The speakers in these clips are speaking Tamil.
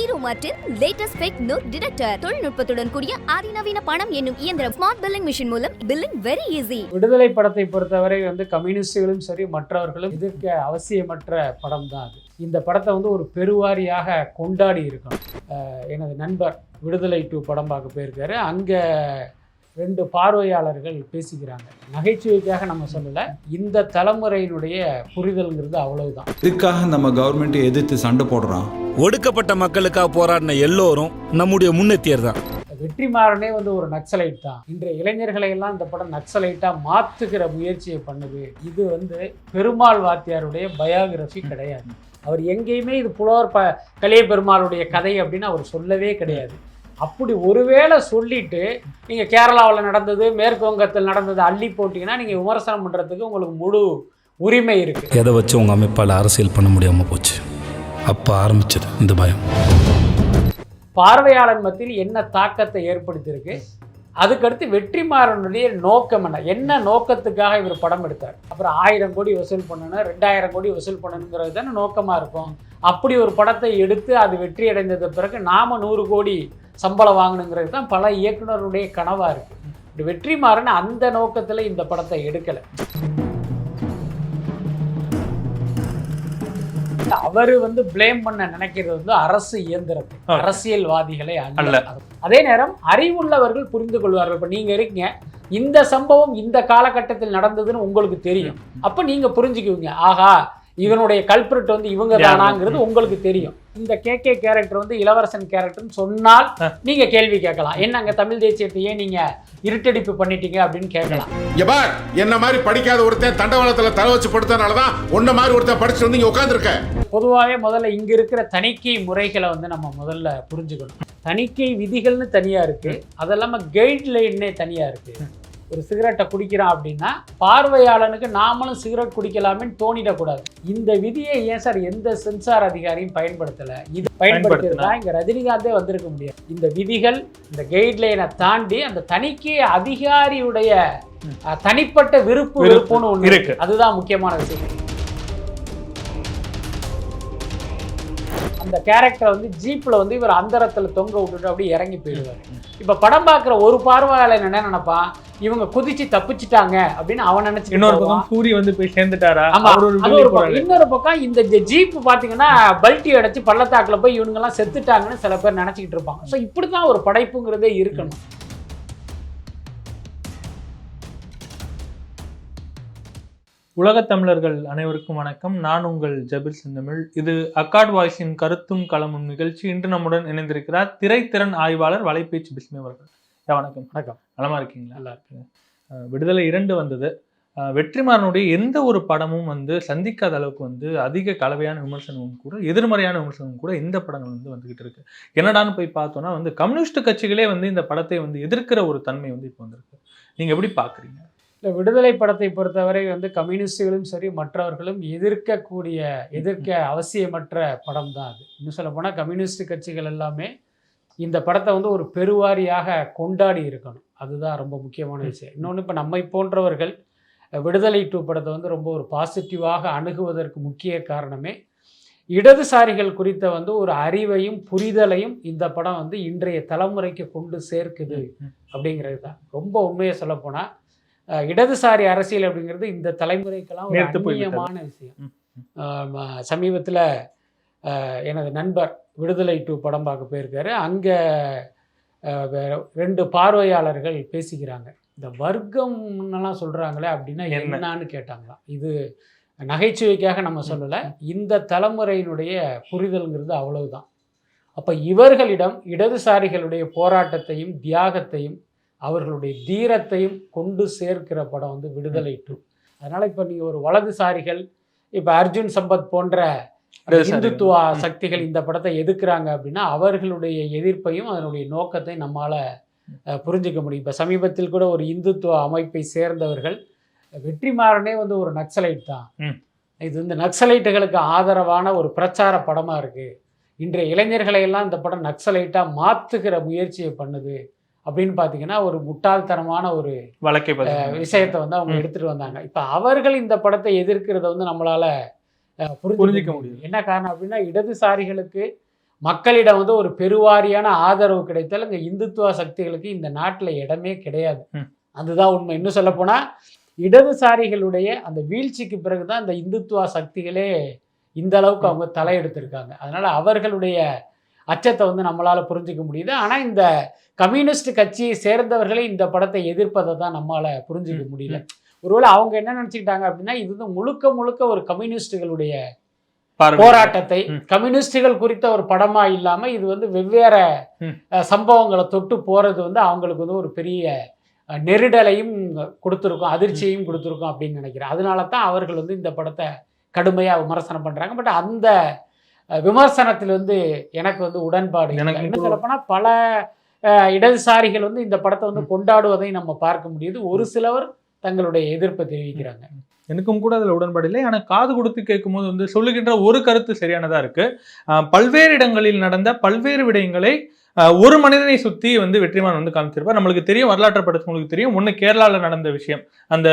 ஈரோமாட்டின் லேட்டஸ்ட் ஃபேக் நோட் டிடெக்டர் தொழில்நுட்பத்துடன் கூடிய அதிநவீன பணம் என்னும் இயந்திரம் ஸ்மார்ட் பில்லிங் மிஷின் மூலம் பில்லிங் வெரி ஈஸி விடுதலை படத்தை பொறுத்தவரை வந்து கம்யூனிஸ்டுகளும் சரி மற்றவர்களும் எதிர்க்க அவசியமற்ற படம் தான் அது. இந்த படத்தை வந்து ஒரு பெருவாரியாக கொண்டாடி இருக்கணும். எனது நண்பர் விடுதலை டூ படம் பார்க்க போயிருக்காரு. அங்கே ரெண்டு பார்வையாளர்கள் பேசிக்கிறாங்க. நகைச்சுவைக்காக நம்ம சொல்லலை இந்த தலைமுறையினுடைய புரிதல்ங்கிறது அவ்வளவுதான். இதுக்காக நம்ம கவர்மெண்ட்டை எதிர்த்து சண்டை போடுறான் ஒடுக்கப்பட்ட மக்களுக்காக போராடின எல்லோரும் நம்முடைய முன்னேற்றியர் தான். வெற்றிமாறனே வந்து ஒரு நக்சலைட் தான். இன்றைய இளைஞர்களை எல்லாம் இந்த படம் நக்சலைட்டா மாத்துகிற முயற்சியை பண்ணுது. இது வந்து பெருமாள் வாத்தியாருடைய பயோகிராஃபி கிடையாது. அவர் எங்கேயுமே இது புலவர் ப கலிய பெருமாளுடைய கதை அப்படின்னு அவர் சொல்லவே கிடையாது. அப்படி ஒருவேளை சொல்லிட்டு நீங்கள் கேரளாவில் நடந்தது மேற்கு வங்கத்தில் நடந்தது அள்ளி போட்டிங்கன்னா நீங்கள் விமர்சனம் பண்ணுறதுக்கு உங்களுக்கு முழு உரிமை இருக்குது எதை வச்சு உங்கள் அமைப்பால் அரசியல் பண்ண முடியாமல் போச்சு? அப்போ ஆரம்பிச்சது இந்த பயம். பார்வையாளர் மத்தியில் என்ன தாக்கத்தை ஏற்படுத்தியிருக்கு? அதுக்கடுத்து வெற்றிமாறனுடைய நோக்கம் என்ன? என்ன நோக்கத்துக்காக இவர் படம் எடுத்தார்? அப்புறம் ஆயிரம் கோடி வசூல் பண்ணணும் ரெண்டாயிரம் கோடி வசூல் பண்ணணுங்கிறது தானே நோக்கமாக இருக்கும். அப்படி ஒரு படத்தை எடுத்து அது வெற்றி அடைந்தது பிறகு நாம் நூறு கோடி சம்பளம் வாங்கணுங்கிறது தான் பல இயக்குனருடைய கனவாக இருக்குது வெற்றிமாறன் அந்த நோக்கத்தில் இந்த படத்தை எடுக்கலை. அவர் வந்து ப்ளேம் பண்ண நினைக்கிறது வந்து அரசு இயந்திரத்தை. அரசியல்வாதிகளை அல்ல. அதே. நேரம் அறிவுள்ளவர்கள் புரிந்து கொள்வார்கள். இப்ப நீங்க இருக்கீங்க இந்த சம்பவம் இந்த காலகட்டத்தில் நடந்ததுன்னு உங்களுக்கு தெரியும். அப்ப நீங்க புரிஞ்சுக்குவீங்க. ஆஹா இவனுடைய கல்பிரட் வந்து இவங்க தானாங்கிறது உங்களுக்கு தெரியும். இந்த கே கே கேரக்டர் வந்து இளவரசன் கேரக்டர்னு சொன்னால் நீங்க கேள்வி கேட்கலாம். என்னங்க தமிழ் தேசியத்தை ஏன் நீங்க இருட்டடிப்பு பண்ணிட்டீங்க அப்படின்னு கேட்கலாம். எபார் என்ன மாதிரி படிக்காத ஒருத்தன் தண்டவாளத்துல தலை வச்சு படுத்தனால தான் உன்ன மாதிரி ஒருத்தன் படிச்சுட்டு வந்து இங்க உட்காந்துருக்க பொதுவாகவே முதல்ல இங்க இருக்கிற தணிக்கை முறைகளை வந்து நம்ம முதல்ல புரிஞ்சுக்கணும். தணிக்கை விதிகள்னு தனியா இருக்கு. அது இல்லாம கைட்லைன்னே தனியா இருக்கு. ஒரு சிகரெட்டை குடிக்கிறான் அப்படின்னா பார்வையாளனுக்கு நாமளும் சிகரெட் குடிக்கலாமேன்னு தோணிடக்கூடாது. இந்த விதியை ஏன் சார் எந்த சென்சார் அதிகாரியும் பயன்படுத்தல? இது பயன்படுத்தியிருந்தா இங்க ரஜினிகாந்தே வந்திருக்க முடியாது. இந்த விதிகள் இந்த கைட்லைனை தாண்டி அந்த தணிக்கை அதிகாரியுடைய தனிப்பட்ட விருப்பு விருப்பு வெறுப்புன்னு ஒன்று இருக்கு. இருக்கு. அதுதான் முக்கியமான விஷயம். அந்த கேரக்டர் வந்து ஜீப்ல வந்து இவர் அந்தரத்துல தொங்க விட்டுட்டு அப்படியே இறங்கி போயிடுவார். இப்ப படம் பார்க்குற ஒரு பார்வையாளர் என்ன நினைப்பான் இவங்க குதிச்சு தப்பிச்சிட்டாங்க அப்படின்னு அவன் நினைச்சு இன்னொரு பக்கம் சூரி வந்து போய் சேர்ந்துட்டாரா? ஆமா ஒரு பக்கம். இன்னொரு பக்கம் இந்த ஜீப் பாத்தீங்கன்னா பல்ட்டி அடைச்சு பள்ளத்தாக்குல போய் இவங்க எல்லாம் செத்துட்டாங்கன்னு சில பேர் நினைச்சுக்கிட்டு இருப்பாங்க. ஸோ இப்படிதான் ஒரு படைப்புங்கிறதே இருக்கணும். உலகத் தமிழர்கள் அனைவருக்கும் வணக்கம். நான் உங்கள் ஜபிர் செந்தமிழ். இது அக்காட் வாய்ஸின் கருத்தும் களமும் நிகழ்ச்சி. இன்று நம்முடன் இணைந்திருக்கிறார் திரைத்திறன் ஆய்வாளர் வலைபேச்சு பிஸ்மி அவர்கள். வணக்கம். வணக்கம். நலமா இருக்கீங்களா? நல்லா இருக்கு அஹ் விடுதலை இரண்டு வந்தது. வெற்றிமாறனுடைய எந்த ஒரு படமும் வந்து சந்திக்காத அளவுக்கு வந்து அதிக கலவையான விமர்சனமும் கூட எதிர்மறையான விமர்சனமும் கூட இந்த படங்கள் வந்து வந்துகிட்டு இருக்கு. என்னடான்னு போய் பார்த்தோம்னா வந்து கம்யூனிஸ்ட் கட்சிகளே வந்து இந்த படத்தை வந்து எதிர்க்கிற ஒரு தன்மை வந்து இப்போ வந்திருக்கு. நீங்க எப்படி பாக்குறீங்க? இந்த விடுதலை படத்தை பொறுத்தவரை வந்து கம்யூனிஸ்டுகளும் சரி மற்றவர்களும் எதிர்க்கக்கூடிய எதிர்க்க அவசியமற்ற படம் தான் அது. இன்னும் சொல்ல போனால் கம்யூனிஸ்ட் கட்சிகள் எல்லாமே இந்த படத்தை வந்து ஒரு பெருவாரியாக கொண்டாடி இருக்கணும். அதுதான் ரொம்ப முக்கியமான விஷயம். இன்னொன்று இப்போ நம்மை போன்றவர்கள் விடுதலை டூ படத்தை வந்து ரொம்ப ஒரு பாசிட்டிவாக அணுகுவதற்கு முக்கிய காரணமே இடதுசாரிகள் குறித்த வந்து ஒரு அறிவையும் புரிதலையும் இந்த படம் வந்து இன்றைய தலைமுறைக்கு கொண்டு சேர்க்குது அப்படிங்கிறது தான் ரொம்ப உண்மையை சொல்லப்போனால் இடதுசாரி அரசியல் அப்படிங்கிறது இந்த தலைமுறைக்கெல்லாம் ஒரு. அந்நியமான விஷயம். சமீபத்தில் எனது நண்பர் விடுதலை டூ படம் பார்க்க போயிருக்காரு. அங்கே ரெண்டு பார்வையாளர்கள் பேசிக்கிறாங்க. இந்த வர்க்கம்னெல்லாம் சொல்கிறாங்களே அப்படின்னா என்ன? என்னன்னு கேட்டாங்களாம். இது நகைச்சுவைக்காக நம்ம சொல்லலை. இந்த தலைமுறையினுடைய புரிதல்ங்கிறது அவ்வளவுதான். அப்போ இவர்களிடம் இடதுசாரிகளுடைய போராட்டத்தையும் தியாகத்தையும் அவர்களுடைய தீரத்தையும் கொண்டு சேர்க்கிற படம் வந்து விடுதலை டூ அதனால் இப்போ நீங்கள் ஒரு வலதுசாரிகள் இப்போ அர்ஜுன் சம்பத் போன்ற. இந்துத்துவ. சக்திகள் இந்த படத்தை எதிர்க்கிறாங்க அப்படின்னா அவர்களுடைய எதிர்ப்பையும் அதனுடைய நோக்கத்தை நம்மால் புரிஞ்சுக்க முடியும் இப்போ சமீபத்தில் கூட ஒரு இந்துத்துவ அமைப்பை சேர்ந்தவர்கள் வெற்றிமாறனே வந்து ஒரு நக்சலைட் தான். இது வந்து நக்சலைட்டுகளுக்கு ஆதரவான ஒரு பிரச்சார படமாக இருக்குது இன்றைய இளைஞர்களை எல்லாம் இந்த படம் நக்சலைட்டாக மாற்றுகிற முயற்சியை பண்ணுது அப்படின்னு பார்த்தீங்கன்னா ஒரு முட்டாள்தனமான ஒரு வழக்கை விஷயத்தை வந்து அவங்க ம். எடுத்துட்டு வந்தாங்க. இப்போ அவர்கள் இந்த படத்தை எதிர்க்கிறத வந்து நம்மளால புரிஞ்சுக்க முடியும். என்ன காரணம் அப்படின்னா இடதுசாரிகளுக்கு மக்களிடம் வந்து ஒரு பெருவாரியான ஆதரவு கிடைத்தால் இங்கே இந்துத்துவ சக்திகளுக்கு இந்த நாட்டில் இடமே கிடையாது. அதுதான் உண்மை. இன்னும் சொல்லப்போனால் இடதுசாரிகளுடைய அந்த வீழ்ச்சிக்கு பிறகு தான் இந்த இந்துத்துவ சக்திகளே இந்த அளவுக்கு அவங்க தலையெடுத்திருக்காங்க. அதனால் அவர்களுடைய அச்சத்தை வந்து நம்மளால் புரிஞ்சுக்க முடியுது. ஆனால் இந்த கம்யூனிஸ்ட் கட்சியை சேர்ந்தவர்களே இந்த படத்தை எதிர்ப்பதை தான் நம்மளால் புரிஞ்சுக்க முடியல. ஒருவேளை அவங்க என்ன நினச்சிக்கிட்டாங்க அப்படின்னா இது வந்து முழுக்க முழுக்க ஒரு கம்யூனிஸ்டுகளுடைய. போராட்டத்தை. கம்யூனிஸ்டுகள் குறித்த ஒரு படமா இல்லாம இது வந்து வெவ்வேறு சம்பவங்களை தொட்டு போறது வந்து அவங்களுக்கு வந்து ஒரு பெரிய நெருடலையும் கொடுத்துருக்கும் அதிர்ச்சியையும் கொடுத்துருக்கும் அப்படின்னு நினைக்கிறேன். அதனால தான் அவர்கள் வந்து இந்த படத்தை கடுமையா விமர்சனம் பண்றாங்க. பட் அந்த விமர்சனத்தில் வந்து எனக்கு வந்து உடன்பாடு. எனக்கு இன்னும் கூட- சொல்லப்போனா பல இடதுசாரிகள் வந்து இந்த படத்தை வந்து கொண்டாடுவதை நம்ம பார்க்க முடியுது. ஒரு சிலவர் தங்களுடைய எதிர்ப்பை தெரிவிக்கிறாங்க. எனக்கும் கூட அதில் உடன்பாடு இல்லை. ஆனால் காது கொடுத்து கேட்கும்போது வந்து சொல்லுகின்ற ஒரு கருத்து சரியானதா இருக்கு. ஆஹ் பல்வேறு இடங்களில் நடந்த பல்வேறு விடயங்களை ஒரு மனிதனை சுத்தி வந்து வெற்றிமாறன் வந்து காமிச்சிருப்பார். நம்மளுக்கு தெரியும் வரலாற்றை படிச்சவங்களுக்கு தெரியும் ஒன்று கேரளாவில் நடந்த விஷயம். அந்த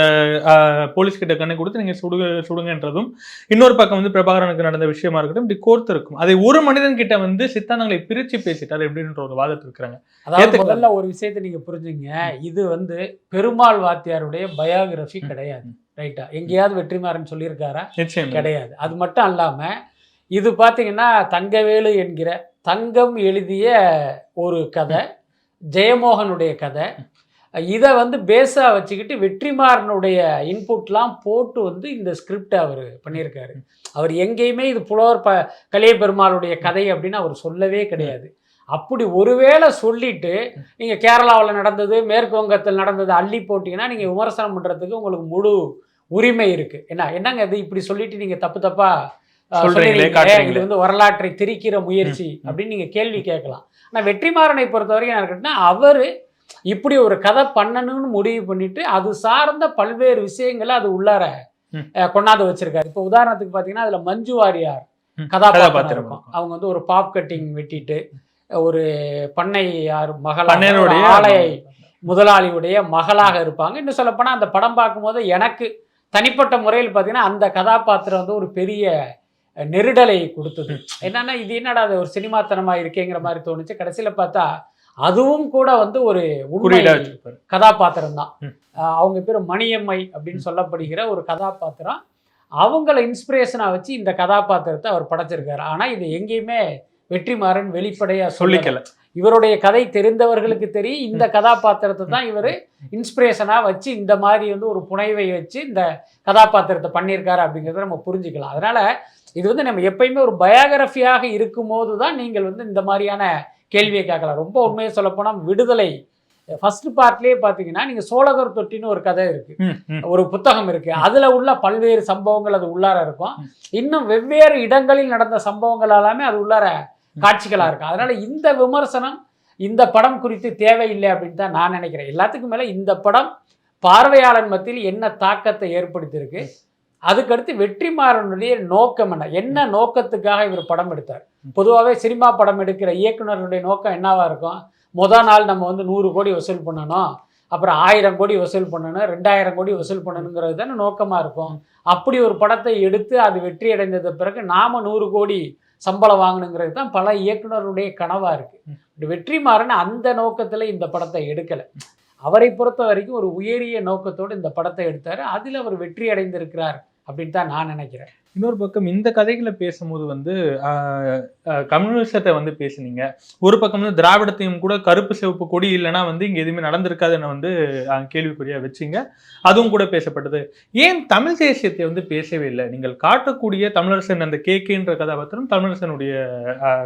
போலீஸ் கிட்ட கண்ணை கொடுத்து நீங்க சுடுக சுடுங்கன்றதும் இன்னொரு பக்கம் வந்து பிரபாகரனுக்கு நடந்த விஷயமா இருக்கட்டும் இப்படி கோர்த்து இருக்கும். அதை ஒரு மனிதன் கிட்ட வந்து சித்தாந்தங்களை பிரிச்சு பேசிட்டார் எப்படின்ற ஒரு வாதத்தை இருக்கிறாங்க. அதாவது. முதல்ல ஒரு விஷயத்தை நீங்க புரிஞ்சுங்க. இது வந்து பெருமாள் வாத்தியாருடைய பயோகிராஃபி. கிடையாது. ரைட்டா எங்கேயாவது வெற்றிமாறன் சொல்லியிருக்காரா? கிடையாது. அது மட்டும் அல்லாம இது பார்த்தீங்கன்னா தங்கவேலு என்கிற தங்கம் எழுதிய ஒரு கதை ஜெயமோகனுடைய கதை. இதை வந்து பேஸா வச்சுக்கிட்டு வெற்றிமாறனுடைய இன்புட்லாம் போட்டு வந்து இந்த ஸ்கிரிப்டை அவர் பண்ணியிருக்காரு. அவர் எங்கேயுமே இது புலவர் ப கலிய பெருமாளுடைய கதை அப்படின்னு அவர் சொல்லவே கிடையாது. அப்படி ஒருவேளை சொல்லிட்டு நீங்கள் கேரளாவில் நடந்தது மேற்கு வங்கத்தில் நடந்தது அள்ளி போட்டிங்கன்னா நீங்கள் விமர்சனம் பண்ணுறதுக்கு உங்களுக்கு முழு உரிமை இருக்கு என்ன என்னங்க இது இப்படி சொல்லிட்டு நீங்கள் தப்பு தப்பா அஹ், சொல்றீங்களே, சொல்லிடுறீங்களே, காட்டுறீங்களே. இது வந்து வரலாற்றை திரிக்கிற முயற்சி. அப்படின்னு நீங்கள் கேள்வி கேட்கலாம் ஆனால் வெற்றிமாறனை பொறுத்த வரைக்கும் என்ன அவர் இப்படி ஒரு கதை பண்ணணும்னு முடிவு பண்ணிட்டு அது சார்ந்த பல்வேறு விஷயங்களை அது உள்ளார கொண்டாந்து வச்சிருக்காரு இப்போ உதாரணத்துக்கு பார்த்தீங்கன்னா அதில் மஞ்சு வாரியார். கதாபாத்திரம் இருக்கும். அவங்க வந்து ஒரு பாப் கட்டிங் வெட்டிட்டு ஒரு பண்ணையார் மகள் பன்னீருடைய ஆலை முதலாளியுடைய மகளாக இருப்பாங்க. இன்னும் சொல்லப்போனால் அந்த படம் பார்க்கும்போது எனக்கு தனிப்பட்ட முறையில் பார்த்தீங்கன்னா அந்த கதாபாத்திரம் வந்து ஒரு பெரிய நெருடலை கொடுத்தது. என்னன்னா இது என்னடா அது ஒரு சினிமாத்தனமா இருக்கேங்கிற மாதிரி தோணுச்சு. கடைசியில் பார்த்தா அதுவும் கூட வந்து ஒரு உண்மை கதாபாத்திரம் தான். அவங்க பேர் மணியம்மை அப்படின்னு சொல்லப்படுகிற ஒரு கதாபாத்திரம். அவங்கள இன்ஸ்பிரேஷனாக வச்சு இந்த கதாபாத்திரத்தை அவர் படைச்சிருக்காரு. ஆனால் இது எங்கேயுமே வெற்றிமாறன் வெளிப்படையா சொல்லிக்கல. இவருடைய கதை தெரிந்தவர்களுக்கு தெரியும். இந்த கதாபாத்திரத்தை தான் இவர் இன்ஸ்பிரேஷனாக வச்சு இந்த மாதிரி வந்து ஒரு புனைவை வச்சு இந்த கதாபாத்திரத்தை பண்ணியிருக்காரு அப்படிங்கிறத நம்ம புரிஞ்சுக்கலாம். அதனால இது வந்து நம்ம எப்பயுமே ஒரு பயோகிராஃபியாக இருக்கும்போது தான் நீங்கள் வந்து இந்த மாதிரியான கேள்வியை கேட்கலாம். ரொம்ப உண்மையை சொல்லப்போனால் விடுதலை. ஃபர்ஸ்ட் பார்ட்லேயே பார்த்தீங்கன்னா நீங்கள் சோழகர் தொட்டின்னு ஒரு கதை இருக்கு. ஒரு புத்தகம் இருக்கு. அதுல உள்ள பல்வேறு சம்பவங்கள் அது உள்ளார இருக்கும். இன்னும் வெவ்வேறு இடங்களில் நடந்த சம்பவங்கள் எல்லாமே அது உள்ளார காட்சிகளாக இருக்கும் அதனால் இந்த விமர்சனம் இந்த படம் குறித்து தேவையில்லை அப்படின்னு தான் நான் நினைக்கிறேன். எல்லாத்துக்கும் மேலே இந்த படம் பார்வையாளர் மத்தியில் என்ன தாக்கத்தை ஏற்படுத்தியிருக்கு? அதுக்கடுத்து வெற்றிமாறனுடைய நோக்கம் என்ன? என்ன நோக்கத்துக்காக இவர் படம் எடுத்தார்? பொதுவாகவே சினிமா படம் எடுக்கிற இயக்குனருடைய நோக்கம் என்னவாக இருக்கும்? மொதல் நாள் நம்ம வந்து நூறு கோடி வசூல் பண்ணணும் அப்புறம் ஆயிரம் கோடி வசூல் பண்ணணும் ரெண்டாயிரம் கோடி வசூல் பண்ணணுங்கிறது தானே நோக்கமாக இருக்கும். அப்படி ஒரு படத்தை எடுத்து அது வெற்றி அடைந்தது பிறகு நாம் நூறு கோடி சம்பளம் வாங்கணுங்கிறது தான் பல இயக்குனருடைய கனவாக இருக்குது வெற்றிமாறன் அந்த நோக்கத்தில் இந்த படத்தை எடுக்கலை. அவரை பொறுத்த வரைக்கும் ஒரு உயரிய நோக்கத்தோடு இந்த படத்தை எடுத்தார். அதில் அவர் வெற்றி அடைந்திருக்கிறார் அப்படின்னு தான் நான் நினைக்கிறேன். இன்னொரு பக்கம் இந்த கதைகளை பேசும்போது வந்து கம்யூனிசத்தை வந்து பேசுனீங்க. ஒரு பக்கம் வந்து திராவிடத்தையும் கூட கருப்பு சிவப்பு கொடி இல்லைன்னா வந்து இங்கே எதுவுமே நடந்திருக்காதுன்னு வந்து கேள்விக்குறியாக கேள்விக்குறியா வச்சீங்க. அதுவும் கூட பேசப்பட்டது. ஏன் தமிழ் தேசியத்தை வந்து பேசவே இல்லை? நீங்கள் காட்டக்கூடிய தமிழரசன் அந்த கேகேன்ற கதாபாத்திரம் தமிழரசனுடைய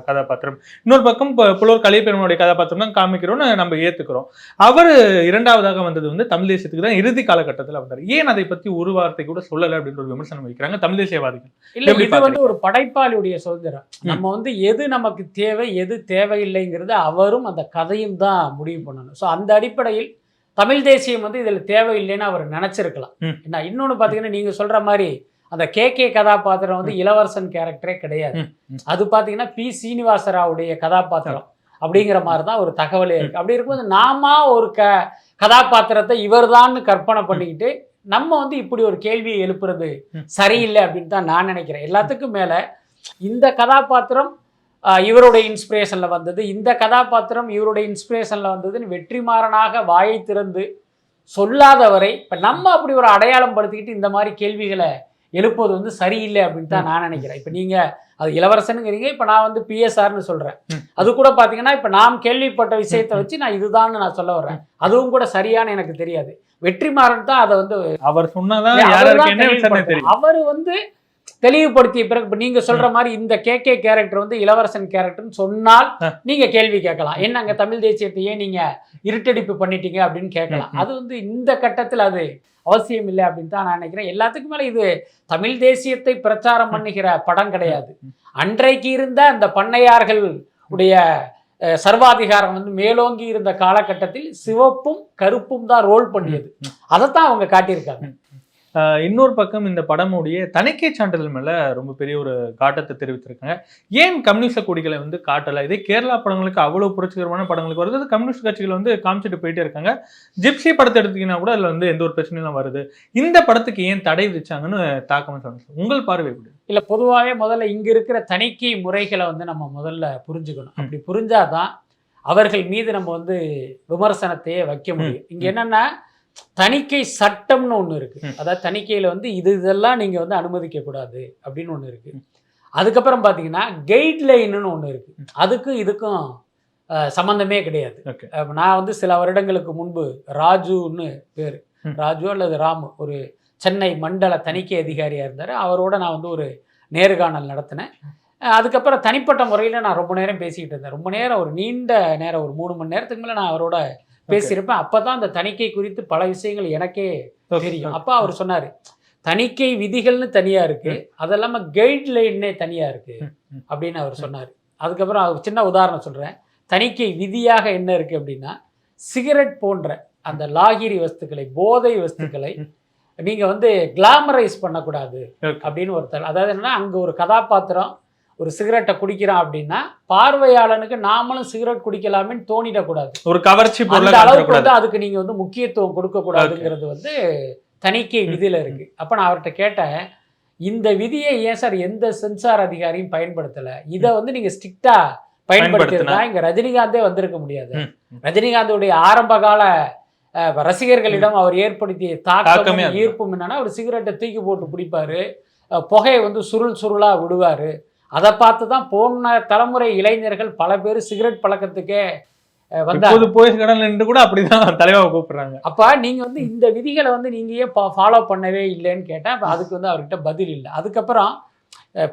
கதாபாத்திரம். இன்னொரு பக்கம் பு- புலவர் கலைப்பெருமனுடைய கதாபாத்திரம் தான் காமிக்கிறோம்னு நம்ம ஏற்றுக்கிறோம் அவர் இரண்டாவதாக வந்தது வந்து தமிழ் தேசியத்துக்கு தான் இறுதி காலகட்டத்தில் வந்தார். ஏன் அதை பற்றி ஒரு வார்த்தை கூட சொல்லலை அப்படின்ற ஒரு விமர்சனம் வைக்கிறாங்க தமிழ் தேசியவாதிகள் இல்லை இது வந்து ஒரு படைப்பாளியுடைய சுதந்திரம். நம்ம வந்து எது நமக்கு தேவை எது தேவையில்லைங்கிறது அவரும் அந்த கதையும் தான் முடிவு பண்ணணும். ஸோ அந்த அடிப்படையில் தமிழ் தேசியம் வந்து இதில் தேவையில்லைன்னு அவர் நினச்சிருக்கலாம். என்ன இன்னொன்று பார்த்தீங்கன்னா நீங்கள் சொல்கிற மாதிரி அந்த கே கே கதாபாத்திரம் வந்து இளவரசன் கேரக்டரே கிடையாது. அது பார்த்தீங்கன்னா பி. சீனிவாசராவுடைய கதாபாத்திரம் அப்படிங்கிற மாதிரி தான் ஒரு தகவலே இருக்கு. அப்படி இருக்கும்போது நாம ஒரு க கதாபாத்திரத்தை இவர்தான்னு கற்பனை பண்ணிக்கிட்டு நம்ம வந்து இப்படி ஒரு கேள்வியை எழுப்புறது. சரியில்லை அப்படின்னு தான் நான் நினைக்கிறேன் எல்லாத்துக்கும் மேல இந்த கதாபாத்திரம் இவருடைய இன்ஸ்பிரேஷனில் வந்தது இந்த கதாபாத்திரம் இவருடைய இன்ஸ்பிரேஷனில் வந்ததுன்னு வெற்றிமாறனாக வாயை திறந்து சொல்லாதவரை இப்போ நம்ம அப்படி ஒரு அடையாளம் படுத்திக்கிட்டு இந்த மாதிரி கேள்விகளை எழுப்புவது வந்து சரியில்லை அப்படின்னு தான் நான் நினைக்கிறேன். இப்போ நீங்கள் அது இளவரசனுங்கிறீங்க இப்போ நான் வந்து பிஎஸ்ஆர்னு சொல்கிறேன் ம். அது கூட பார்த்தீங்கன்னா இப்போ நாம் கேள்விப்பட்ட விஷயத்தை வச்சு நான் இதுதான்னு நான் சொல்ல வர்றேன். அதுவும் கூட சரியான எனக்கு தெரியாது. வெற்றிமாறன் தான் அதை வந்து அவர் சொன்னாதான் அவர் வந்து தெளிவுபடுத்திய பிறகு இப்ப நீங்க சொல்ற மாதிரி இந்த கே கே கேரக்டர் வந்து இளவரசன் கேரக்டர்னு சொன்னால். நீங்க கேள்வி கேட்கலாம். என்னங்க தமிழ் தேசியத்தையே நீங்க இருட்டடிப்பு பண்ணிட்டீங்க அப்படின்னு கேட்கலாம். அது வந்து இந்த கட்டத்தில் அது அவசியம் இல்லை அப்படின்னு தான் நான் நினைக்கிறேன். எல்லாத்துக்கும் மேல இது தமிழ் தேசியத்தை பிரச்சாரம் பண்ணுகிற படம் கிடையாது. அன்றைக்கு இருந்த அந்த பண்ணையார்கள் உடைய சர்வாதிகாரம் வந்து மேலோங்கி இருந்த காலகட்டத்தில் சிவப்பும் கருப்பும் தான் ரோல் பண்ணியது. அதைத்தான் அவங்க காட்டியிருக்காங்க. இன்னொரு பக்கம் இந்த படமுடைய தணிக்கை சான்றிதழ் மேல ரொம்ப பெரிய ஒரு காட்டத்தை தெரிவித்திருக்காங்க. ஏன் கம்யூனிஸ்ட கொடிகளை வந்து காட்டல? இதே கேரளா படங்களுக்கு அவ்வளவு புரட்சிகரமான படங்களுக்கு வருது. கம்யூனிஸ்ட் கட்சிகள் வந்து காமிச்சிட்டு போயிட்டே இருக்காங்க. ஜிப்சி படத்தை எடுத்தீங்கன்னா கூட அதுல வந்து எந்த ஒரு பிரச்சனையும் வருது. இந்த படத்துக்கு ஏன் தடை விதிச்சாங்கன்னு தாக்கம் சொன்னாங்க உங்கள் பார்வை எப்படி? இல்ல பொதுவாகவே முதல்ல இங்க இருக்கிற தணிக்கை முறைகளை வந்து நம்ம முதல்ல புரிஞ்சுக்கணும். அப்படி புரிஞ்சாதான் அவர்கள் மீது நம்ம வந்து விமர்சனத்தையே வைக்க முடியும். இங்க என்னன்னா தணிக்கை சட்டம்னு ஒண்ணு இருக்கு. அதாவது தணிக்கையில வந்து இது இதெல்லாம் நீங்க வந்து அனுமதிக்க கூடாது அப்படின்னு ஒண்ணு இருக்கு. அதுக்கப்புறம் பாத்தீங்கன்னா கைட்லைன்னு ஒண்ணு இருக்கு. அதுக்கும் இதுக்கும் அஹ், சம்பந்தமே கிடையாது. நான் வந்து சில வருடங்களுக்கு முன்பு ராஜுன்னு பேர். ராஜு அல்லது ராமு ஒரு சென்னை மண்டல தணிக்கை அதிகாரியாக இருந்தார். அவரோட நான் வந்து ஒரு நேர்காணல் நடத்தினேன். அதுக்கப்புறம் தனிப்பட்ட முறையில் நான் ரொம்ப நேரம் பேசிக்கிட்டு இருந்தேன். ரொம்ப நேரம் ஒரு நீண்ட நேரம் ஒரு மூணு மணி நேரத்துக்கு மேலே நான் அவரோட பேசியிருப்பேன். அப்போ தான் அந்த தணிக்கை குறித்து பல விஷயங்கள் எனக்கே தெரியும். அப்போ அவர் சொன்னார் தணிக்கை விதிகள்னு தனியாக இருக்கு அது இல்லாமல் கைட்லைன்னே தனியாக இருக்கு. அப்படின்னு அவர் சொன்னார். அதுக்கப்புறம் அவர் சின்ன உதாரணம் சொல்கிறேன் தணிக்கை விதியாக என்ன இருக்கு அப்படின்னா சிகரெட் போன்ற அந்த லாகிரி வஸ்துக்களை போதை வஸ்துக்களை ம். நீங்க வந்து கிளாமரைஸ் பண்ணக்கூடாது. அப்படின்னு ஒருத்தர் அதாவது என்னன்னா அங்க ஒரு கதாபாத்திரம் ஒரு சிகரெட்டை குடிக்கிறான் அப்படின்னா பார்வையாளனுக்கு நாமளும் சிகரெட் குடிக்கலாமேன்னு தோணிடக்கூடாது. ஒரு கவர்ச்சி அந்த அளவுக்கு வந்து அதுக்கு நீங்க வந்து முக்கியத்துவம் கொடுக்க கூடாதுங்கிறது வந்து தணிக்கை விதியில இருக்கு. அப்ப நான் அவர்கிட்ட கேட்டேன் இந்த விதியை ஏன் சார் எந்த சென்சார் அதிகாரியும் பயன்படுத்தல? இதை வந்து நீங்க ஸ்ட்ரிக்டா பயன்படுத்தினா? இங்க ரஜினிகாந்தே வந்திருக்க முடியாது. ரஜினிகாந்தோடைய ஆரம்ப கால ரசிகர்களிடம் அவர் ஏற்படுத்திய தாக்கமே. ஈர்ப்பும் என்னன்னா அவர் சிகரெட்டை தூக்கி போட்டு பிடிப்பாரு புகையை வந்து சுருள் சுருளா விடுவாரு. அதை பார்த்து தான் போன தலைமுறை இளைஞர்கள் பல பேர் சிகரெட் பழக்கத்துக்கே இப்போது போய் கடல் நின்று கூட அப்படிதான் தலைவாவை கூப்பிடுறாங்க. அப்ப நீங்க வந்து இந்த விதிகளை வந்து நீங்க ஏன் ஃபாலோ பண்ணவே இல்லைன்னு கேட்டேன். அதுக்கு வந்து அவர்கிட்ட பதில் இல்லை. அதுக்கப்புறம்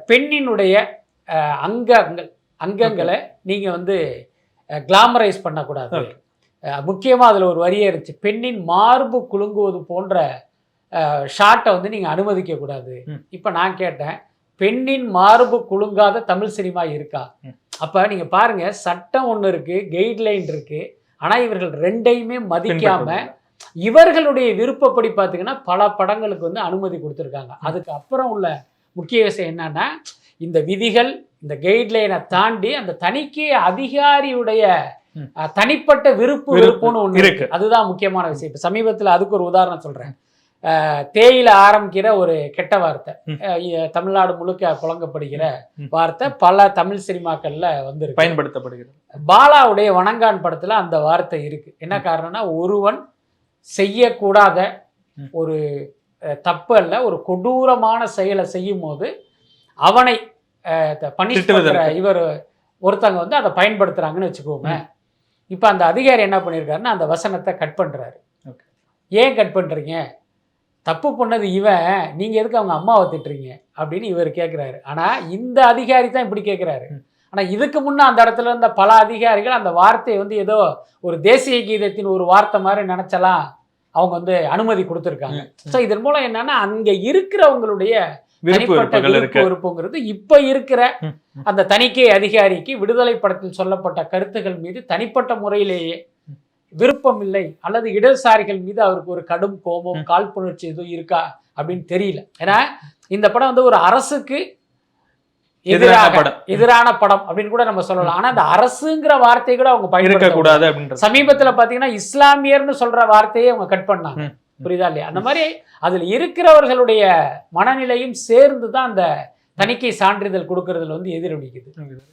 பெண்ணினுடைய அங்கங்கள் அங்கங்களை நீங்க வந்து கிளாமரைஸ் பண்ணக்கூடாது. Okay. அஹ், முக்கியமா அதுல ஒரு வரியே இருந்துச்சு. பெண்ணின் மார்பு குலுங்குவது போன்ற ஷாட்டை வந்து நீங்க அனுமதிக்க கூடாது ம். இப்ப நான் கேட்டேன் பெண்ணின் மார்பு குலுங்காத தமிழ் சினிமா இருக்கா. அப்ப நீங்க பாருங்க சட்டம் ஒண்ணு இருக்கு கைட்லைன் இருக்கு. ஆனா இவர்கள் ரெண்டையுமே மதிக்காம இவர்களுடைய விருப்பப்படி பார்த்தீங்கன்னா பல படங்களுக்கு வந்து அனுமதி கொடுத்துருக்காங்க. அதுக்கு அப்புறம் உள்ள முக்கிய விஷயம் என்னன்னா இந்த விதிகள் இந்த கைட்லைனை தாண்டி அந்த தணிக்கை அதிகாரியுடைய தனிப்பட்ட விருப்பு விருப்பு வெறுப்புன்னு ஒன்று இருக்கு. அதுதான் முக்கியமான விஷயம். இப்போ சமீபத்தில் அதுக்கு ஒரு உதாரணம் சொல்றேன். அஹ், தேயில ஆரம்பிக்கிற ஒரு கெட்ட வார்த்தை. தமிழ்நாடு முழுக்க புழங்கப்படுகிற. வார்த்தை பல தமிழ் சினிமாக்கள்ல வந்திருக்கு. பயன்படுத்தப்படுகிறது. பாலாவுடைய வணங்கான் படத்துல அந்த வார்த்தை இருக்கு. என்ன காரணம்னா ஒருவன் செய்யக்கூடாத. ஒரு தப்பு அல்ல ஒரு கொடூரமான செயலை செய்யும் போது அவனை. பண்ற இவர் ஒருத்தங்க வந்து அதை பயன்படுத்துறாங்கன்னு வச்சுக்கோங்க இப்போ அந்த அதிகாரி என்ன பண்ணியிருக்காருன்னா அந்த வசனத்தை கட் பண்றாரு. Okay. ஏன் கட் பண்றீங்க? தப்பு பண்ணது இவன் நீங்க எதுக்கு அவங்க அம்மாவை திட்டுறீங்க? அப்படின்னு இவர் கேட்குறாரு ஆனா இந்த அதிகாரி தான் இப்படி கேட்குறாரு ஆனா இதுக்கு முன்ன அந்த இடத்துல இருந்த பல அதிகாரிகள் அந்த வார்த்தையை வந்து ஏதோ ஒரு தேசிய கீதத்தின் ஒரு வார்த்தை மாதிரி நினைச்சலாம் அவங்க வந்து அனுமதி கொடுத்துருக்காங்க. ஸோ இதன் மூலம் என்னன்னா அங்க இருக்கிறவங்களுடைய தனிப்பட்ட விருப்புகள் விருப்பு இருக்கு. வெறுப்புங்கிறது இப்ப இருக்கிற. அந்த தணிக்கை அதிகாரிக்கு விடுதலை படத்தில் சொல்லப்பட்ட கருத்துகள் மீது தனிப்பட்ட முறையிலேயே விருப்பம் இல்லை அல்லது இடதுசாரிகள் மீது அவருக்கு ஒரு கடும் கோபம். காழ்ப்புணர்ச்சி எதுவும் இருக்கா அப்படின்னு தெரியல. ஏன்னா இந்த படம் வந்து ஒரு அரசுக்கு எதிரான எதிராக படம். எதிரான படம் அப்படின்னு கூட நம்ம சொல்லலாம். ஆனா அந்த அரசுங்கிற வார்த்தையை கூட அவங்க பயன்படுத்த கூடாது சமீபத்துல பாத்தீங்கன்னா இஸ்லாமியர்னு சொல்ற வார்த்தையை அவங்க கட் பண்ணாங்க. புரியுதா இல்லையா? அந்த மாதிரி அதுல இருக்கிறவர்களுடைய மனநிலையும் சேர்ந்து தான் அந்த தணிக்கை சான்றிதழ் கொடுக்கறதுல வந்து எதிரொலிக்குது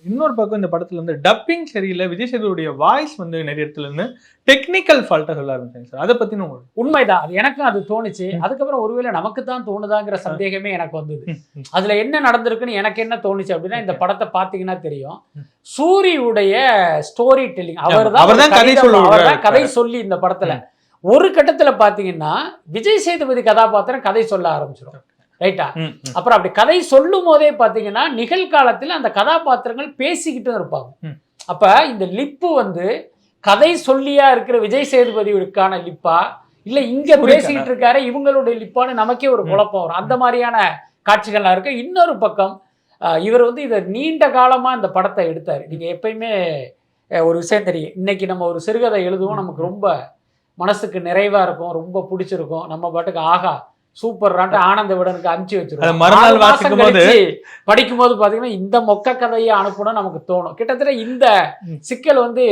இன்னொரு பக்கம் இந்த படத்துல வந்து டப்பிங் சரியில்லை விஜய் சேதுடைய வாய்ஸ் வந்து நிறைய இடத்துல இருந்து டெக்னிக்கல் ஃபால்ட்டை சொல்ல ஆரம்பிச்சாங்க சார் அதை பத்தின உண்மைதான். அது எனக்கும் அது தோணுச்சு. அதுக்கப்புறம் ஒருவேளை நமக்கு தான் தோணுதாங்கிற சந்தேகமே எனக்கு வந்தது. அதுல என்ன நடந்திருக்குன்னு எனக்கு என்ன தோணுச்சு அப்படின்னா இந்த படத்தை பாத்தீங்கன்னா தெரியும். சூரியுடைய ஸ்டோரி டெல்லிங் அவர் சொல்ல அவர். தான் கதை சொல்லி இந்த படத்துல. ஒரு கட்டத்துல பாத்தீங்கன்னா விஜய் சேதுபதி கதாபாத்திரம் கதை சொல்ல ஆரம்பிச்சிடும் ரைட்டா. அப்புறம் அப்படி கதை சொல்லும் போதே பாத்தீங்கன்னா நிகழ்காலத்தில் அந்த கதாபாத்திரங்கள் பேசிக்கிட்டும் இருப்பாங்க. அப்ப இந்த லிப்பு வந்து கதை சொல்லியா இருக்கிற விஜய் சேதுபதிக்கான லிப்பா? இல்ல இங்க. பேசிக்கிட்டு இருக்காரு இவங்களுடைய லிப்பான்னு நமக்கே ஒரு. குழப்பம் வரும். அந்த மாதிரியான காட்சிகள்லாம் இருக்கு. இன்னொரு பக்கம் இவர் வந்து இதை நீண்ட காலமா இந்த படத்தை எடுத்தாரு. நீங்க எப்பயுமே ஒரு விஷயம் தெரியும். இன்னைக்கு நம்ம ஒரு சிறுகதை எழுதுவோம் நமக்கு ரொம்ப மனசுக்கு நிறைவா இருக்கும் ரொம்ப பிடிச்சிருக்கும். நம்ம பாட்டுக்கு ஆகா சூப்பர்ரான்ட்டு ஆனந்த விடனுக்கு அனுப்பிச்சு வச்சிருக்கோம் மறுநாள் வாசிக்கும் போது- கழிச்சு படிக்கும்போது பாத்தீங்கன்னா இந்த மொக்க கதையை அனுப்பணும் நமக்கு தோணும். கிட்டத்தட்ட இந்த. சிக்கல் வந்து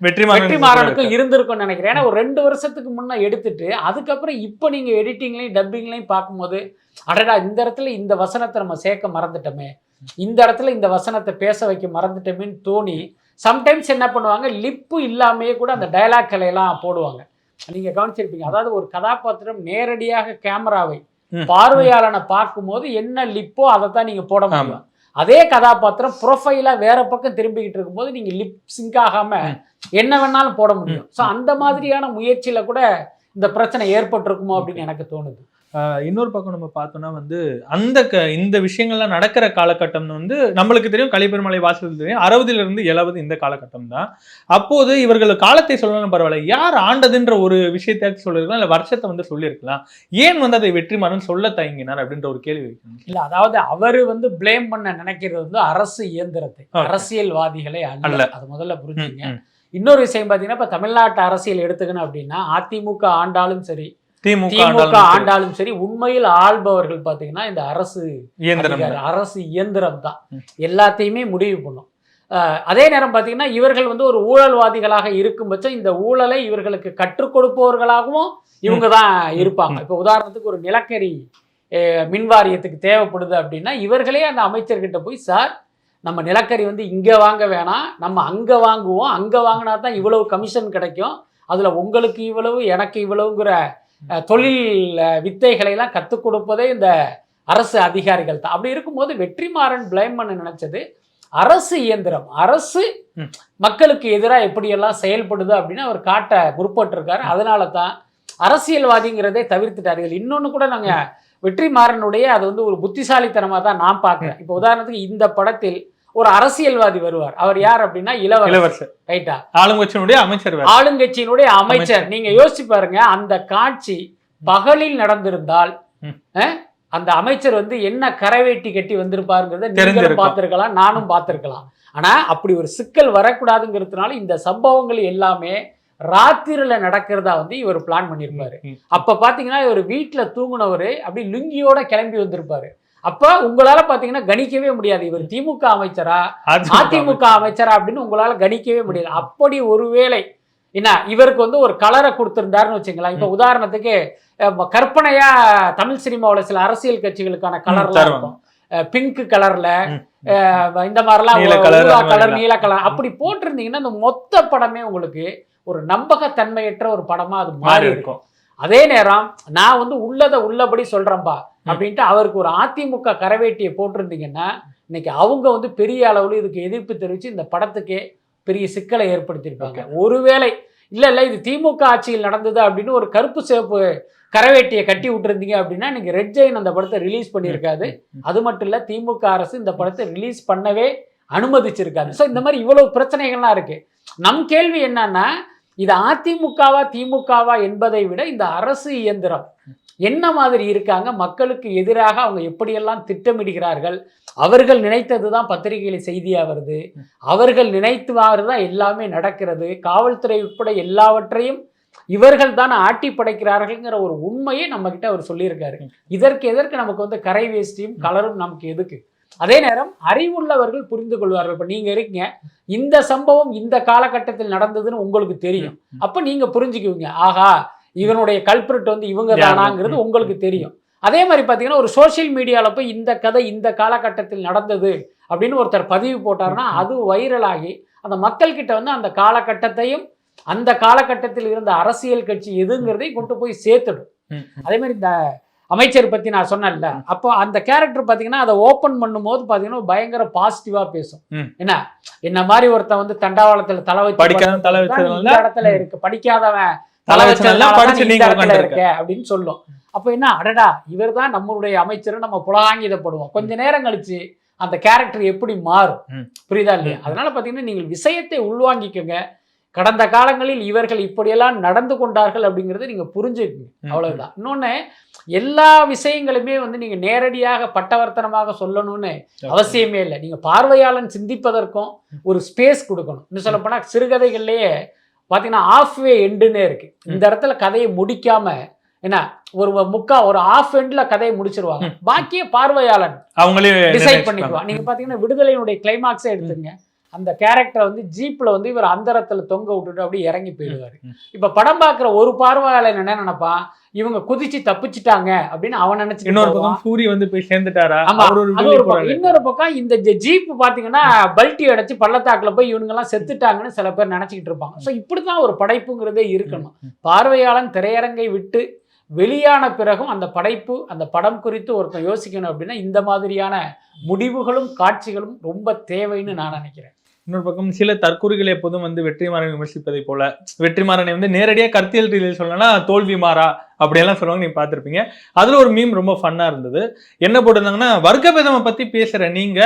வெற்றிமாறன் வெற்றிமாறனுக்கும் இருந்திருக்கும்னு நினைக்கிறேன். ஏன்னா ஒரு ரெண்டு வருஷத்துக்கு முன்ன எடுத்துட்டு அதுக்கப்புறம் இப்போ நீங்க எடிட்டிங்லையும் டப்பிங்லையும் பார்க்கும்போது அடடா இந்த இடத்துல இந்த வசனத்தை நம்ம சேர்க்க மறந்துட்டோமே. இந்த இடத்துல இந்த வசனத்தை பேச வைக்க மறந்துட்டோமேன்னு தோணி சம்டைம்ஸ் என்ன பண்ணுவாங்க லிப்பு இல்லாமையே கூட அந்த டயலாக் கலையெல்லாம் போடுவாங்க. நீங்க கவனிச்சிருப்பீங்க அதாவது ஒரு கதாபாத்திரம் நேரடியாக கேமராவை. பார்வையாளனை பார்க்கும்போது என்ன லிப்போ அதை தான் நீங்க போட. முடியும் அதே கதாபாத்திரம் ப்ரொஃபைலா வேற பக்கம் திரும்பிக்கிட்டு இருக்கும்போது நீங்க லிப் சிங்க் ஆகாம. என்ன வேணாலும் போட முடியும். ஸோ அந்த மாதிரியான முயற்சியில கூட இந்த பிரச்சனை ஏற்பட்டிருக்குமோ அப்படின்னு எனக்கு தோணுது இன்னொரு பக்கம் நம்ம பார்த்தோம்னா வந்து அந்த க இந்த விஷயங்கள்லாம் நடக்கிற காலகட்டம் வந்து நம்மளுக்கு தெரியும் கலிபெருமலை வாசல் தெரியும். அறுபதுல இருந்து எழுபது இந்த காலகட்டம் தான். அப்போது இவர்கள் காலத்தை சொல்லணும் பரவாயில்ல. யார் ஆண்டதுன்ற ஒரு விஷயத்தையாச்சும் சொல்லியிருக்கலாம் இல்ல வருஷத்தை வந்து சொல்லியிருக்கலாம். ஏன் வந்து அதை வெற்றிமாறன் சொல்ல தயங்கினார் அப்படின்ற ஒரு கேள்வி இல்ல அதாவது அவரு வந்து ப்ளேம் பண்ண நினைக்கிறது வந்து அரசு இயந்திரத்தை. அரசியல்வாதிகளே அல்ல. அது முதல்ல புரிஞ்சுங்க. இன்னொரு விஷயம் பாத்தீங்கன்னா இப்ப தமிழ்நாட்டு அரசியல் எடுத்துக்கணும் அப்படின்னா அதிமுக ஆண்டாலும் சரி திமுக ஆண்டாலும் சரி, உண்மையில் ஆள்பவர்கள் பாத்தீங்கன்னா இந்த அரசு இயந்திரம் அரசு இயந்திரம் தான். எல்லாத்தையுமே முடிவு பண்ணும். அதே நேரம் பார்த்தீங்கன்னா இவர்கள் வந்து ஒரு ஊழல்வாதிகளாக இருக்கும் பட்சம் இந்த ஊழலை இவர்களுக்கு கற்றுக் கொடுப்பவர்களாகவும் இவங்க தான் இருப்பாங்க. இப்போ உதாரணத்துக்கு ஒரு நிலக்கரி மின் வாரியத்துக்கு தேவைப்படுது அப்படின்னா இவர்களே அந்த அமைச்சர்கிட்ட போய் சார் நம்ம நிலக்கரி வந்து இங்கே வாங்க வேணாம். நம்ம அங்கே வாங்குவோம். அங்கே வாங்கினா தான் இவ்வளவு கமிஷன் கிடைக்கும். அதில் உங்களுக்கு இவ்வளவு எனக்கு இவ்வளவுங்கிற தொழில் வித்தைகளை எல்லாம் கற்றுக் கொடுப்பதே இந்த அரசு அதிகாரிகள் தான். அப்படி இருக்கும்போது வெற்றிமாறன் பிளேம் பண்ண நினைச்சது அரசு இயந்திரம். அரசு. மக்களுக்கு எதிராக எப்படியெல்லாம் செயல்படுது அப்படின்னு அவர் காட்ட முற்பட்டிருக்காரு. அதனால தான் அரசியல்வாதிங்கிறதே தவிர்த்துட்டாரு இதில் இன்னொன்று கூட நாங்கள் வெற்றிமாறனுடைய அது வந்து ஒரு புத்திசாலித்தனமாக தான் நான் பார்க்குறேன். இப்போ உதாரணத்துக்கு இந்த படத்தில் ஒரு அரசியல்வாதி வருவார். அவர் யார் அப்படின்னா இளவரசர். ரைட்டா ஆளுங்கட்சியினுடைய அமைச்சர் ஆளுங்கட்சியினுடைய அமைச்சர். நீங்க யோசிச்சு பாருங்க அந்த காட்சி பகலில் நடந்திருந்தால் அந்த அமைச்சர் வந்து என்ன கரைவேட்டி கட்டி வந்திருப்பாருங்கிறத நீங்களும். பார்த்திருக்கலாம் நானும் பார்த்திருக்கலாம். ஆனா அப்படி ஒரு சிக்கல் வரக்கூடாதுங்கிறதுனால இந்த சம்பவங்கள் எல்லாமே ராத்திரில நடக்கிறதா வந்து இவர் பிளான் பண்ணியிருப்பாரு. அப்ப பாத்தீங்கன்னா இவர் வீட்டுல தூங்குனவரு அப்படி லுங்கியோட கிளம்பி வந்திருப்பாரு. அப்ப உங்களால பாத்தீங்கன்னா கணிக்கவே முடியாது. இவர் திமுக அமைச்சரா அதிமுக அமைச்சரா அப்படின்னு உங்களால கணிக்கவே முடியாது அப்படி ஒருவேளை என்ன இவருக்கு வந்து ஒரு கலரை கொடுத்திருந்தாருன்னு வச்சுங்களேன். இப்ப உதாரணத்துக்கு கற்பனையா தமிழ் சினிமாவுல சில அரசியல் கட்சிகளுக்கான கலர்லாம். இருக்கும். பிங்க் கலர்ல. இந்த மாதிரிலாம் கலர். நீல கலர் அப்படி போட்டிருந்தீங்கன்னா அந்த மொத்த படமே உங்களுக்கு ஒரு நம்பகத்தன்மையற்ற ஒரு படமா அது மாறி இருக்கும் அதே நேரம் நான் வந்து உள்ளதை உள்ளபடி சொல்றேன்பா அப்படின்ட்டு அவருக்கு ஒரு அதிமுக கரவேட்டியை போட்டிருந்தீங்கன்னா இன்னைக்கு அவங்க வந்து பெரிய அளவுல இதுக்கு எதிர்ப்பு தெரிவித்து இந்த படத்துக்கே பெரிய சிக்கலை ஏற்படுத்தியிருப்பாங்க. ஒருவேளை இல்ல இல்ல இது திமுக ஆட்சியில் நடந்தது அப்படின்னு ஒரு கருப்பு சிவப்பு கரவேட்டியை கட்டி விட்டுருந்தீங்க அப்படின்னா நீங்க ரெட் ஜெயின் அந்த படத்தை ரிலீஸ் பண்ணியிருக்காது. அது மட்டும் இல்ல திமுக அரசு இந்த படத்தை ரிலீஸ் பண்ணவே அனுமதிச்சிருக்காது. ஸோ இந்த மாதிரி இவ்வளவு பிரச்சனைகள்லாம் இருக்கு. நம் கேள்வி என்னன்னா இது அதிமுகவா திமுகவா என்பதை விட இந்த அரசு இயந்திரம். என்ன மாதிரி இருக்காங்க? மக்களுக்கு எதிராக அவங்க எப்படியெல்லாம் திட்டமிடுகிறார்கள்? அவர்கள் நினைத்தது தான் பத்திரிகையில் செய்தியா வருது. அவர்கள் நினைத்துவாறு தான் எல்லாமே நடக்கிறது. காவல்துறை உட்பட எல்லாவற்றையும் இவர்கள் தான் ஆட்டி படைக்கிறார்கள்ங்கிற ஒரு உண்மையை நம்ம கிட்ட அவர் சொல்லியிருக்காரு. இதற்கு எதற்கு நமக்கு வந்து கரை வேஷ்டியும் கலரும் நமக்கு எதுக்கு? அதே நேரம் அறிவுள்ளவர்கள் புரிந்து கொள்வார்கள். இப்ப நீங்க இருக்கீங்க இந்த சம்பவம் இந்த காலகட்டத்தில் நடந்ததுன்னு உங்களுக்கு தெரியும். அப்ப நீங்க புரிஞ்சுக்குவீங்க. ஆஹா இவனுடைய கல்பிரட் வந்து இவங்க? தானாங்கிறது. உங்களுக்கு தெரியும். அதே மாதிரி பார்த்தீங்கன்னா ஒரு சோஷியல் மீடியாவில் போய் இந்த கதை இந்த காலகட்டத்தில் நடந்தது அப்படின்னு ஒருத்தர் பதிவு போட்டாருன்னா அது வைரலாகி அந்த மக்கள்கிட்ட வந்து அந்த காலகட்டத்தையும் அந்த காலகட்டத்தில் இருந்த அரசியல் கட்சி எதுங்கிறதையும் கொண்டு போய் சேர்த்துடும். அதே மாதிரி இந்த அமைச்சர் பற்றி நான் சொன்னேன்ல. அப்போ அந்த கேரக்டர் பார்த்தீங்கன்னா அதை ஓப்பன் பண்ணும்போது பார்த்தீங்கன்னா பயங்கர பாசிட்டிவாக பேசும். என்ன? என்ன மாதிரி ஒருத்தன் வந்து தண்டவாளத்தில் தலை வச்சு தலை இடத்துல இருக்கு. படிக்காதவன் தலை வச்சதுனால படிச்சு நீங்க. இருக்க அப்படின்னு சொல்லும். அப்போ என்ன? அடடா இவர் தான் நம்மளுடைய அமைச்சர் நம்ம புலகாங்கிதப்படுவோம். கொஞ்ச நேரம் கழிச்சு அந்த கேரக்டர் எப்படி மாறும். புரியுதா இல்லையா. அதனால பார்த்தீங்கன்னா நீங்கள் விஷயத்தை உள்வாங்கிக்கோங்க. கடந்த காலங்களில் இவர்கள் இப்படியெல்லாம் நடந்து கொண்டார்கள் அப்படிங்கிறத நீங்க புரிஞ்சுக்குங்க. அவ்வளவுதான். இன்னொன்னு எல்லா விஷயங்களுமே வந்து நீங்க நேரடியாக பட்டவர்த்தனமாக சொல்லணும்னு அவசியமே இல்லை. நீங்க பார்வையாளன் சிந்திப்பதற்கும் ஒரு ஸ்பேஸ் கொடுக்கணும். இன்னும் சொல்ல போனா சிறுகதைகள்லயே பாத்தீங்கன்னா ஆஃப் வே எண்டுன்னே இருக்கு. இந்த இடத்துல கதையை முடிக்காம என்ன ஒரு முக்கா ஒரு ஆஃப் எண்ட்ல கதையை முடிச்சிருவாங்க. ம். பாக்கிய பார்வையாளன் அவங்களே டிசைட். பண்ணிக்குவான் நீங்க பாத்தீங்கன்னா விடுதலையினுடைய கிளைமாக்ஸே எடுத்துங்க. அந்த கேரக்டர் வந்து ஜீப்ல வந்து இவர் அந்தரத்துல தொங்க விட்டுட்டு அப்படியே இறங்கி போயிடுவாரு. இப்ப படம் பார்க்குற ஒரு பார்வையாளன் என்ன நினைப்பான் இவங்க குதிச்சு தப்பிச்சிட்டாங்க அப்படின்னு அவன் நினைச்சு இன்னொரு பக்கம் சூரி வந்து போய் சேர்ந்துட்டாரா? ஒரு பக்கம். இன்னொரு பக்கம் இந்த ஜீப் பாத்தீங்கன்னா பல்ட்டி அடைச்சு பள்ளத்தாக்குல போய் இவங்க எல்லாம் செத்துட்டாங்கன்னு சில பேர் நினைச்சுக்கிட்டு இருப்பாங்க. சோ இப்படிதான் ஒரு படைப்புங்கிறதே இருக்கணும். பார்வையாளன் திரையரங்கை விட்டு வெளியான பிறகும் அந்த படைப்பு அந்த படம் குறித்து ஒருத்தன் யோசிக்கணும் அப்படின்னா இந்த மாதிரியான முடிவுகளும் காட்சிகளும் ரொம்ப தேவைன்னு நான் நினைக்கிறேன். இன்னொரு பக்கம் சில தற்கூறுகள் எப்போதும் வந்து வெற்றிமாறன் விமர்சிப்பதை போல வெற்றிமாறனை வந்து நேரடியாக கருத்தியல் ரீதியில் சொல்லணும்னா தோல்வி மாறா அப்படியெல்லாம் சொல்லுவாங்க நீங்க பார்த்துருப்பீங்க. அதுல ஒரு மீம் ரொம்ப ஃபன்னா இருந்தது. என்ன போட்டிருந்தாங்கன்னா வர்க்க பேதமை பத்தி பேசுற நீங்க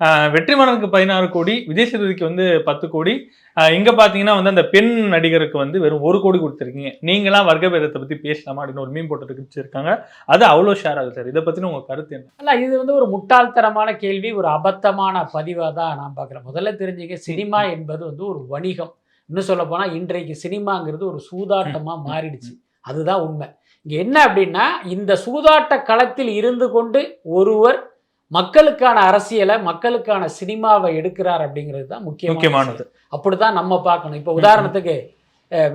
ஆஹ், வெற்றிமாறனுக்கு பதினாறு கோடி விஜய் சேதுபதிக்கு வந்து பத்து கோடி இங்க பாத்தீங்கன்னா வந்து அந்த பெண் நடிகருக்கு வந்து வெறும் ஒரு கோடி கொடுத்துருக்கீங்க. நீங்களாம் வர்க்க பேதத்தை பத்தி பேசலாமா அப்படின்னு ஒரு மீம் போட்டு வச்சிருக்காங்க அது அவ்வளோ ஷேர் ஆகுது சார். இதை பத்தின உங்க கருத்து என்ன? அல்ல இது வந்து ஒரு முட்டாள்தனமான கேள்வி ஒரு அபத்தமான பதிவாக தான் நான் பார்க்குறேன். முதல்ல தெரிஞ்சுக்க சினிமா என்பது வந்து ஒரு வணிகம். இன்னும் சொல்ல போனால் இன்றைக்கு சினிமாங்கிறது ஒரு சூதாட்டமாக மாறிடுச்சு. அதுதான் உண்மை. இங்கே என்ன அப்படின்னா இந்த சூதாட்ட களத்தில் இருந்து கொண்டு ஒருவர் மக்களுக்கான அரசியலை மக்களுக்கான சினிமாவை எடுக்கிறார் அப்படிங்கிறது தான் முக்கியமான முக்கியமானது. அப்படிதான் நம்ம பார்க்கணும். இப்போ உதாரணத்துக்கு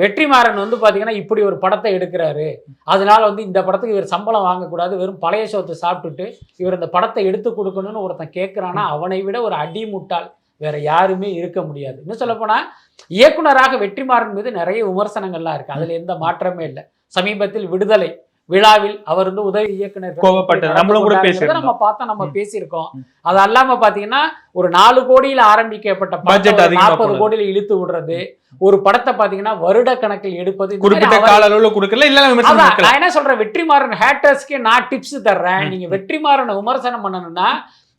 வெற்றிமாறன் வந்து பார்த்தீங்கன்னா இப்படி ஒரு படத்தை எடுக்கிறாரு. அதனால வந்து இந்த படத்துக்கு இவர் சம்பளம் வாங்கக்கூடாது. வெறும் பழைய சோத்தை சாப்பிட்டுட்டு இவர் இந்த படத்தை எடுத்து கொடுக்கணும்னு ஒருத்தன் கேட்குறான்னா அவனை விட ஒரு அடி முட்டாள் வேற யாருமே இருக்க முடியாது. இன்னும் சொல்லப்போனா இயக்குனராக வெற்றிமாறன் மீது நிறைய விமர்சனங்கள்லாம் இருக்கு. அதுல எந்த மாற்றமே இல்லை. சமீபத்தில் விடுதலை விழாவில் அவர் வந்து உதவி இயக்குனர் கோபப்பட்டது. நம்மளும் கூட பேசியிருந்தோம். நம்ம பார்த்தோம் நம்ம. பேசியிருக்கோம். அது அல்லாம பாத்தீங்கன்னா ஒரு நாலு கோடியில ஆரம்பிக்கப்பட்ட அதிகமா நாற்பது. கோடியில இழுத்து விடுறது ஒரு படத்தை பாத்தீங்கன்னா வருட கணக்கில் எடுப்பது குறிப்பிட்ட கால அளவுல கொடுக்கல இல்ல. நான் என்ன சொல்றேன் வெற்றிமாறன் ஹேட்டர்ஸ்க்கு நான் டிப்ஸ் தர்றேன். நீங்க வெற்றிமாறனை விமர்சனம் பண்ணணும்னா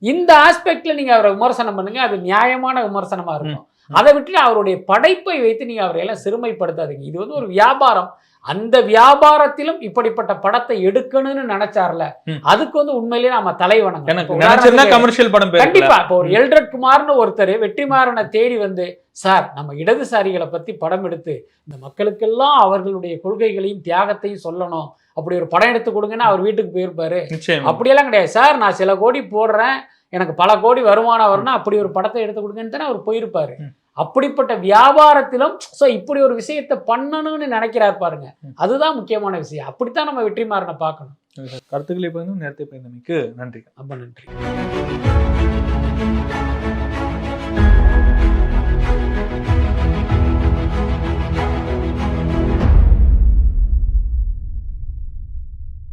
இந்த ஆஸ்பெக்ட்ல நீங்க அவரை விமர்சனம் பண்ணுங்க அது நியாயமான விமர்சனமா இருக்கும் அதை விட்டு அவருடைய படைப்பை வைத்து நீங்க அவரை எல்லாம் சிறுமைப்படுத்தாதீங்க இது வந்து ஒரு வியாபாரம் அந்த வியாபாரத்திலும் இப்படிப்பட்ட படத்தை எடுக்கணும்னு நினைச்சார்ல. அதுக்கு வந்து உண்மையிலேயே நாம தலைவணங்க கமர்ஷியல் படம் கண்டிப்பா இப்போ ஒரு எல்ட்ரட் குமார்னு ஒருத்தர் வெற்றிமாறனை தேடி வந்து சார் நம்ம இடதுசாரிகளை பத்தி படம் எடுத்து இந்த மக்களுக்கெல்லாம் அவர்களுடைய கொள்கைகளையும் தியாகத்தையும் சொல்லணும். அப்படி ஒரு படம் எடுத்து கொடுங்கன்னா அவர் வீட்டுக்கு போயிருப்பாரு. அப்படியெல்லாம் கிடையாது. சார் நான் சில கோடி போடுறேன். எனக்கு பல கோடி வருமானம் வரும்னா அப்படி ஒரு படத்தை எடுத்து கொடுங்கன்னு தானே அவர் போயிருப்பாரு. அப்படிப்பட்ட வியாபாரத்திலும் ஸோ இப்படி ஒரு விஷயத்தை பண்ணணும்னு நினைக்கிறார் பாருங்க. அதுதான் முக்கியமான விஷயம். அப்படித்தான் நம்ம வெற்றிமாறனை பார்க்கணும். கருத்துக்களை பகிர்ந்தும் நேரத்தை பயந்தமைக்கு நன்றி. ரொம்ப நன்றி.